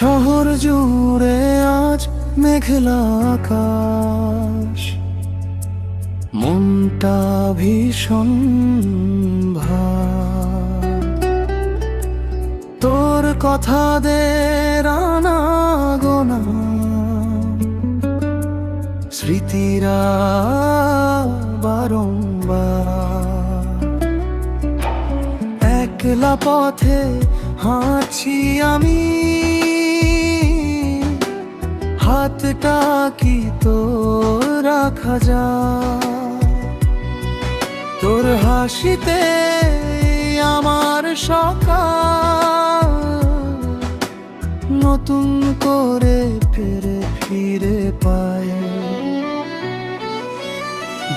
শহর জুড়ে আজ মেঘলা আকাশ। মনটা ভীষণ। তোর কথা দে রানা গোনা। স্মৃতিরা বারংবার। একলা পথে হাঁটছি আমি। হাতটা কি তো রাখা যায়? তোর হাসিতে আমার সকাল নতুন করে ফিরে ফিরে পায়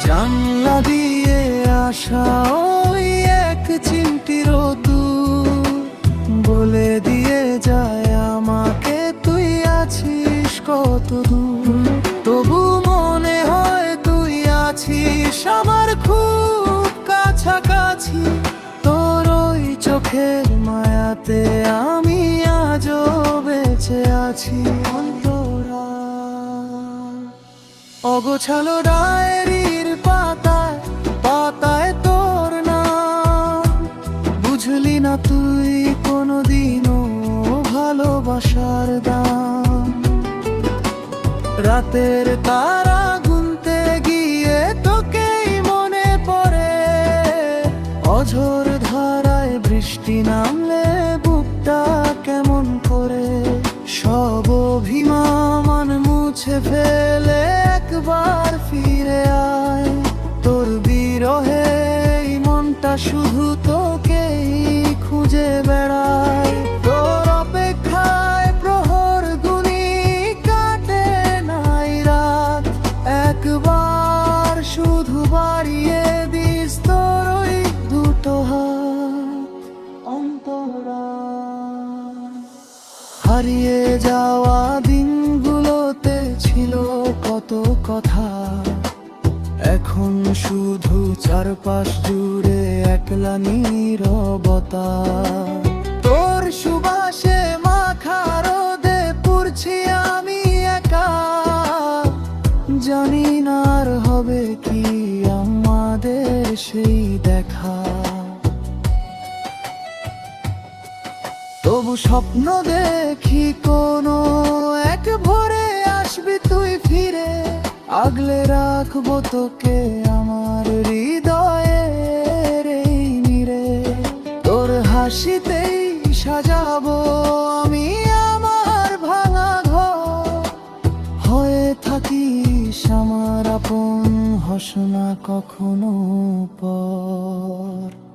জানলা দিয়ে আসা তবু মনে হয় তুই আমার কাছাকাছি। তোর ওই চোখের মায়াতে আমি বেঁচে আছি। অগোছালো ডায়েরির পাতায় পাতায় তোর নাম। বুঝলি না তুই কোনোদিনও ভালোবাসার দাম। রাতের তারা গুনতে গিয়ে তোকেই মনে পড়ে। অঝোর ধারায় বৃষ্টি নামলে বুকটা কেমন করে? সব অভিমান মুছে ফেলে একবার ফিরে আয়। তোর বিরহে মনটা শুধু তোকেই খুঁজে বেড়ায়। বাড়িয়ে দিস তোর ওই দুটো অন্তরা। হারিয়ে যাওয়া দিনগুলোতে ছিল কত কথা। এখন শুধু চারপাশ জুড়ে একলা নীরবতা। তোর সুবাসে মাখা রোদে পুরছি আমি একা। জানি না হবে কি সেই দেখা। তবু স্বপ্ন দেখি কোনো এক ভোরে আসবি তুই ফিরে। আগলে রাখব তোকে আমার হৃদয়ের এই নীরে। তোর হাসিতেই সাজাবো খসনা কখনো পর।